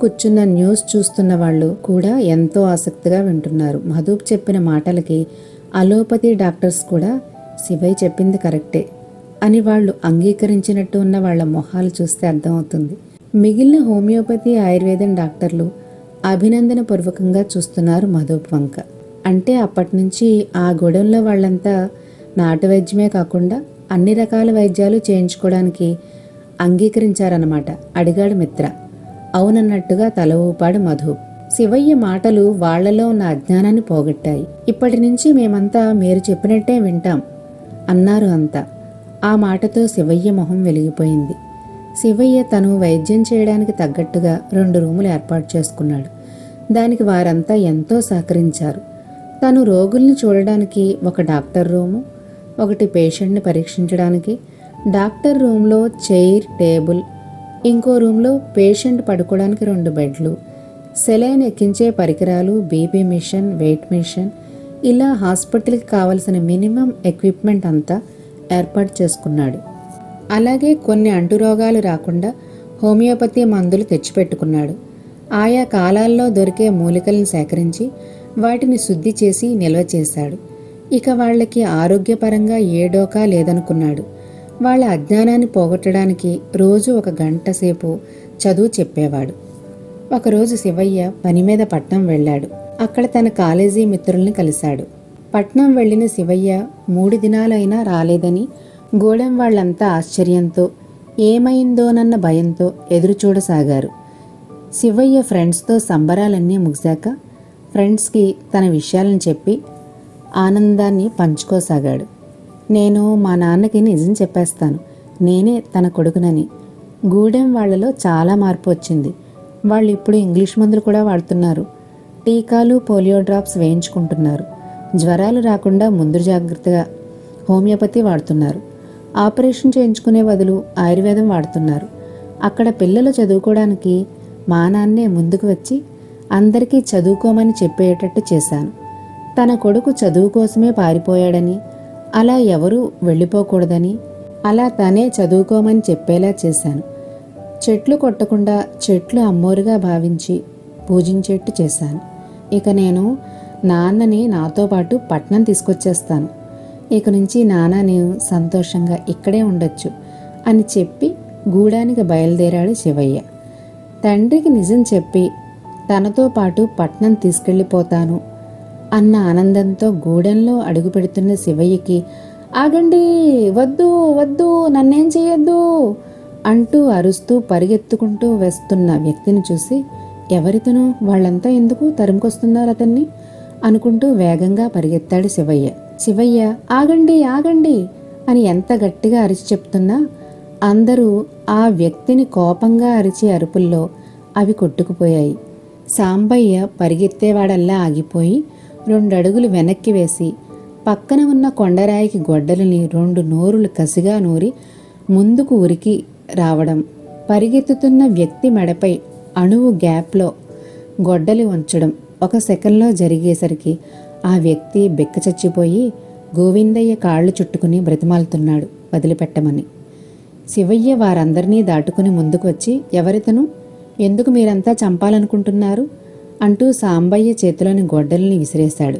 కూర్చున్న న్యూస్ చూస్తున్న వాళ్ళు కూడా ఎంతో ఆసక్తిగా వింటున్నారు. మధుప్ చెప్పిన మాటలకి అలోపతి డాక్టర్స్ కూడా శివయ్య చెప్పింది కరెక్టే అని వాళ్ళు అంగీకరించినట్టు ఉన్న వాళ్ళ మొహాలు చూస్తే అర్థమవుతుంది. మిగిలిన హోమియోపతి ఆయుర్వేదం డాక్టర్లు అభినందన పూర్వకంగా చూస్తున్నారు మధుబ్ వంక. అంటే అప్పటి నుంచి ఆ గొడవల్లో వాళ్ళంతా నాటు వైద్యమే కాకుండా అన్ని రకాల వైద్యాలు చేయించుకోవడానికి అంగీకరించారన్నమాట. అడిగాడు మిత్ర. అవునన్నట్టుగా తల ఊపాడు మధు. శివయ్య మాటలు వాళ్ళలో ఉన్న అజ్ఞానాన్ని పోగొట్టాయి. ఇప్పటి నుంచి మేమంతా మీరు చెప్పినట్టే వింటాం అన్నారు అంతా. ఆ మాటతో శివయ్య మొహం వెలిగిపోయింది. శివయ్య తను వైద్యం చేయడానికి తగ్గట్టుగా రెండు రూములు ఏర్పాటు చేసుకున్నాడు. దానికి వారంతా ఎంతో సహకరించారు. తను రోగుల్ని చూడడానికి ఒక డాక్టర్ రూము ఒకటి పేషెంట్ని పరీక్షించడానికి డాక్టర్ రూమ్లో చైర్ టేబుల్ ఇంకో రూమ్లో పేషెంట్ పడుకోవడానికి రెండు బెడ్లు. సెలైన్ ఎక్కించే పరికరాలు బీపీ మిషన్ వెయిట్ మిషన్ ఇలా హాస్పిటల్కి కావలసిన మినిమం ఎక్విప్మెంట్ అంతా ఏర్పాటు చేసుకున్నాడు. అలాగే కొన్ని అంటురోగాలు రాకుండా హోమియోపతి మందులు తెచ్చిపెట్టుకున్నాడు. ఆయా కాలాల్లో దొరికే మూలికలను సేకరించి వాటిని శుద్ధి చేసి నిల్వ చేశాడు. ఇక వాళ్ళకి ఆరోగ్యపరంగా ఏ డోకా లేదనుకున్నాడు. వాళ్ళ అజ్ఞానాన్ని పోగొట్టడానికి రోజు ఒక గంట సేపు చదువు చెప్పేవాడు. ఒకరోజు శివయ్య పని మీద పట్నం వెళ్ళాడు. అక్కడ తన కాలేజీ మిత్రుల్ని కలిశాడు. పట్నం వెళ్ళిన శివయ్య మూడు దినాలైనా రాలేదని గోడెం వాళ్ళంతా ఆశ్చర్యంతో ఏమైందోనన్న భయంతో ఎదురు చూడసాగారు శివయ్య ఫ్రెండ్స్తో సంబరాలన్నీ ముగిశాక ఫ్రెండ్స్కి తన విషయాలను చెప్పి ఆనందాన్ని పంచుకోసాగాడు. నేను మా నాన్నకి నిజం చెప్పేస్తాను. నేనే తన కొడుకునని. గూడెం వాళ్ళలో చాలా మార్పు వచ్చింది. వాళ్ళు ఇప్పుడు ఇంగ్లీష్ మందులు కూడా వాడుతున్నారు. టీకాలు పోలియో డ్రాప్స్ వేయించుకుంటున్నారు. జ్వరాలు రాకుండా ముందు జాగ్రత్తగా హోమియోపతి వాడుతున్నారు. ఆపరేషన్ చేయించుకునే బదులు ఆయుర్వేదం వాడుతున్నారు. అక్కడ పిల్లలు చదువుకోవడానికి మా నాన్నే ముందుకు వచ్చి అందరికీ చదువుకోమని చెప్పేటట్టు చేశాను. తన కొడుకు చదువు కోసమే పారిపోయాడని అలా ఎవరూ వెళ్ళిపోకూడదని. అలా తనే చదువుకోమని చెప్పేలా చేశాను. చెట్లు కొట్టకుండా చెట్లు అమ్మోరుగా భావించి పూజించేట్టు చేశాను. ఇక నేను నాన్నని నాతో పాటు పట్నం తీసుకొచ్చేస్తాను. ఇక నుంచి నాన్న నేను సంతోషంగా ఇక్కడే ఉండొచ్చు అని చెప్పి గూడానికి బయలుదేరాడు శివయ్య. తండ్రికి నిజం చెప్పి తనతో పాటు పట్నం తీసుకెళ్ళిపోతాను అన్న ఆనందంతో గూడెంలో అడుగుపెడుతున్న శివయ్యకి ఆగండి వద్దు వద్దు నన్నేం చేయొద్దు అంటూ అరుస్తూ పరిగెత్తుకుంటూ వేస్తున్న వ్యక్తిని చూసి ఎవరితను? వాళ్ళంతా ఎందుకు తరుముకొస్తున్నారు అతన్ని? అనుకుంటూ వేగంగా పరిగెత్తాడు శివయ్య. శివయ్య ఆగండి ఆగండి అని ఎంత గట్టిగా అరిచి చెప్తున్నా అందరూ ఆ వ్యక్తిని కోపంగా అరిచే అరుపుల్లో అవి కొట్టుకుపోయాయి. సాంబయ్య పరిగెత్తేవాడల్లా ఆగిపోయి రెండు అడుగులు వెనక్కి వేసి పక్కన ఉన్న కొండరాయికి గొడ్డలిని రెండు నోరులు కసిగా నూరి ముందుకు ఉరికి రావడం. పరిగెత్తుతున్న వ్యక్తి మెడపై అణువు గ్యాప్లో గొడ్డలి ఉంచడం ఒక సెకండ్లో జరిగేసరికి ఆ వ్యక్తి బెక్క చచ్చిపోయి గోవిందయ్య కాళ్ళు చుట్టుకుని బ్రతిమాలుతున్నాడు వదిలిపెట్టమని. శివయ్య వారందరినీ దాటుకుని ముందుకు వచ్చి ఎవరితను? ఎందుకు మీరంతా చంపాలనుకుంటున్నారు? అంటూ సాంబయ్య చేతిలోని గొడ్డల్ని విసిరేశాడు.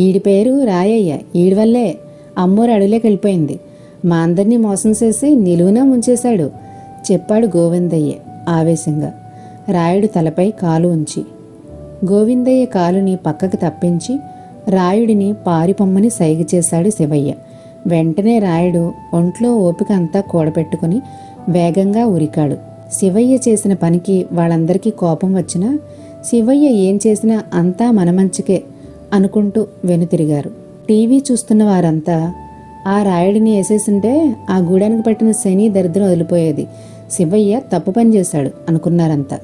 ఈడి పేరు రాయయ్య. ఈడి వల్లే అమ్మోరు అడవిలోకి వెళ్ళిపోయింది. మా అందరినీ మోసం చేసి నిలువున ముంచేశాడు చెప్పాడు గోవిందయ్య ఆవేశంగా. రాయుడు తలపై కాలు ఉంచి గోవిందయ్య కాలుని పక్కకు తప్పించి రాయుడిని పారిపొమ్మని సైగ చేశాడు శివయ్య. వెంటనే రాయుడు ఒంట్లో ఓపిక అంతా కూడబెట్టుకుని వేగంగా ఉరికాడు. శివయ్య చేసిన పనికి వాళ్ళందరికీ కోపం వచ్చినా శివయ్య ఏం చేసినా అంతా మన మంచికే అనుకుంటూ వెనుతిరిగారు. టీవీ చూస్తున్న వారంతా ఆ రాయుడిని వేసేసింటే ఆ గూడానికి పట్టిన శని దరిద్రం వదిలిపోయేది. శివయ్య తప్పు పని చేశాడు అనుకున్నారంతా.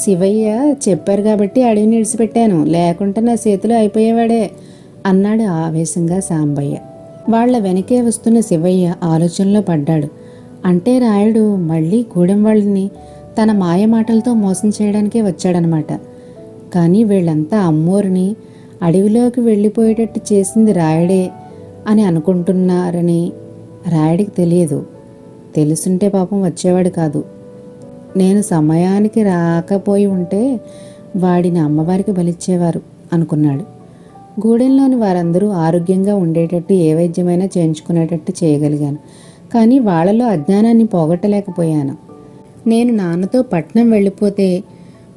శివయ్య చెప్పారు కాబట్టి అడవిని విడిచిపెట్టాను లేకుంటే నా చేతిలో అయిపోయేవాడే అన్నాడు ఆవేశంగా సాంబయ్య. వాళ్ళ వెనకే వస్తున్న శివయ్య ఆలోచనలో పడ్డాడు. అంటే రాయుడు మళ్ళీ గూడెం వాళ్ళని తన మాయ మాటలతో మోసం చేయడానికే వచ్చాడనమాట. కానీ వీళ్ళంతా అమ్మోరిని అడవిలోకి వెళ్ళిపోయేటట్టు చేసింది రాయుడే అని అనుకుంటున్నారని రాయుడికి తెలియదు. తెలుసుంటే పాపం వచ్చేవాడు కాదు. నేను సమయానికి రాకపోయి ఉంటే వాడిని అమ్మవారికి బలిచ్చేవారు అనుకున్నాడు. గూడెంలోని వారందరూ ఆరోగ్యంగా ఉండేటట్టు ఏ వైద్యమైనా చేయించుకునేటట్టు చేయగలిగాను. కానీ వాళ్ళలో అజ్ఞానాన్ని పోగొట్టలేకపోయాను. నేను నాన్నతో పట్నం వెళ్ళిపోతే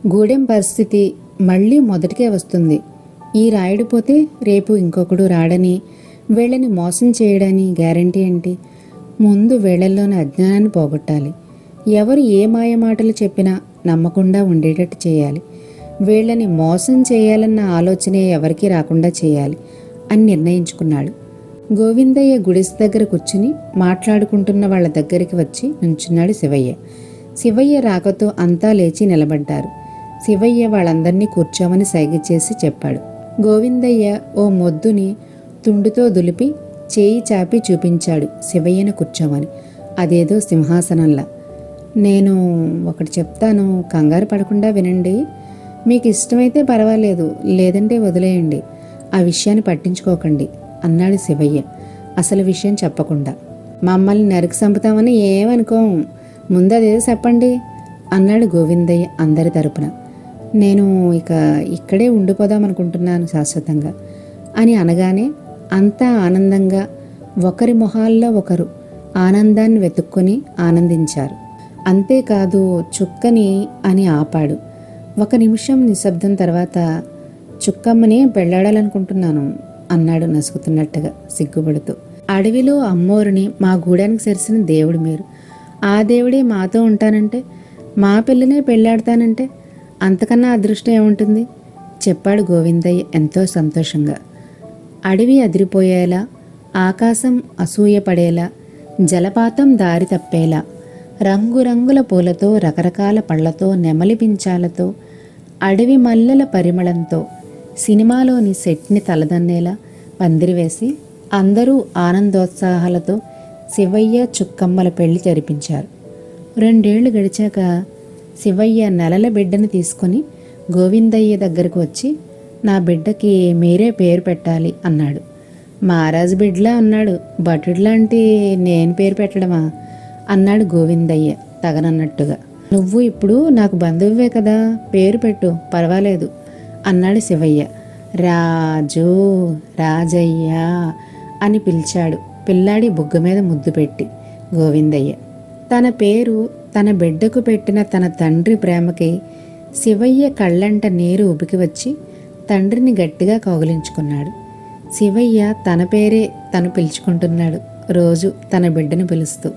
గూడెం పరిస్థితి మళ్ళీ మొదటికే వస్తుంది. ఈ రాయుడు పోతే రేపు ఇంకొకడు రాడని వీళ్ళని మోసం చేయడని గ్యారంటీ ఏంటి? ముందు వీళ్ళల్లోని అజ్ఞానాన్ని పోగొట్టాలి. ఎవరు ఏ మాయ మాటలు చెప్పినా నమ్మకుండా ఉండేటట్టు చేయాలి. వీళ్ళని మోసం చేయాలన్న ఆలోచనే ఎవరికీ రాకుండా చేయాలి అని నిర్ణయించుకున్నాడు. గోవిందయ్య గుడిసె దగ్గర కూర్చుని మాట్లాడుకుంటున్న వాళ్ళ దగ్గరికి వచ్చి నుంచున్నాడు శివయ్య. శివయ్య రాకతో అంతా లేచి నిలబడ్డారు. శివయ్య వాళ్ళందరినీ కూర్చోమని సైగ చేసి చెప్పాడు. గోవిందయ్య ఓ మొద్దుని తుండుతో దులిపి చేయి చాపి చూపించాడు శివయ్యను కూర్చోమని. అదేదో సింహాసనంలా. నేను ఒకటి చెప్తాను కంగారు పడకుండా వినండి. మీకు ఇష్టమైతే పర్వాలేదు లేదంటే వదిలేయండి. ఆ విషయాన్ని పట్టించుకోకండి అన్నాడు శివయ్య. అసలు విషయం చెప్పకుండా. మమ్మల్ని నరికి చంపుతామని ఏమనుకోం ముందు అదేదో చెప్పండి అన్నాడు గోవిందయ్య అందరి తరపున. నేను ఇక ఇక్కడే ఉండిపోదాం అనుకుంటున్నాను శాశ్వతంగా అని అనగానే అంతా ఆనందంగా ఒకరి మొహాల్లో ఒకరు ఆనందాన్ని వెతుక్కొని ఆనందించారు. అంతేకాదు చుక్కని అని ఆపాడు. ఒక నిమిషం నిశ్శబ్దం తర్వాత చుక్కమ్మని పెళ్ళాడాలనుకుంటున్నాను అన్నాడు నసుకుతున్నట్టుగా సిగ్గుపడుతూ. అడవిలో అమ్మోరుని మా గూడానికి సరిసిన దేవుడు మీరు. ఆ దేవుడే మాతో ఉంటానంటే మా పిల్లనే పెళ్ళాడతానంటే అంతకన్నా అదృష్టం ఏముంటుంది? చెప్పాడు గోవిందయ్య ఎంతో సంతోషంగా. అడవి అదిరిపోయేలా ఆకాశం అసూయపడేలా జలపాతం దారి తప్పేలా రంగురంగుల పూలతో రకరకాల పళ్ళతో నెమలి పించాలతో అడవి మల్లెల పరిమళంతో సినిమాలోని సెట్ని తలదన్నేలా పందిరివేసి అందరూ ఆనందోత్సాహాలతో శివయ్య చుక్కమ్మల పెళ్ళి జరిపించారు. రెండేళ్ళు గడిచాక శివయ్య నెలల బిడ్డను తీసుకొని గోవిందయ్య దగ్గరకు వచ్చి నా బిడ్డకి మీరే పేరు పెట్టాలి అన్నాడు. మహారాజు బిడ్డలా అన్నాడు. భటుడిలాంటి నేను పేరు పెట్టడమా? అన్నాడు గోవిందయ్య తగనన్నట్టుగా. నువ్వు ఇప్పుడు నాకు బంధువువే కదా పేరు పెట్టు పర్వాలేదు అన్నాడు శివయ్య. రాజు రాజయ్య అని పిలిచాడు. పిల్లాడి బుగ్గ మీద ముద్దు పెట్టి గోవిందయ్య. తన పేరు తన బిడ్డకు పెట్టిన తన తండ్రి ప్రేమకి శివయ్య కళ్ళంట నీరు ఉబికి వచ్చి తండ్రిని గట్టిగా కౌగిలించుకున్నాడు. శివయ్య తన పేరే తను పిలుచుకుంటున్నాడు. రోజు తన బిడ్డను పిలుస్తూ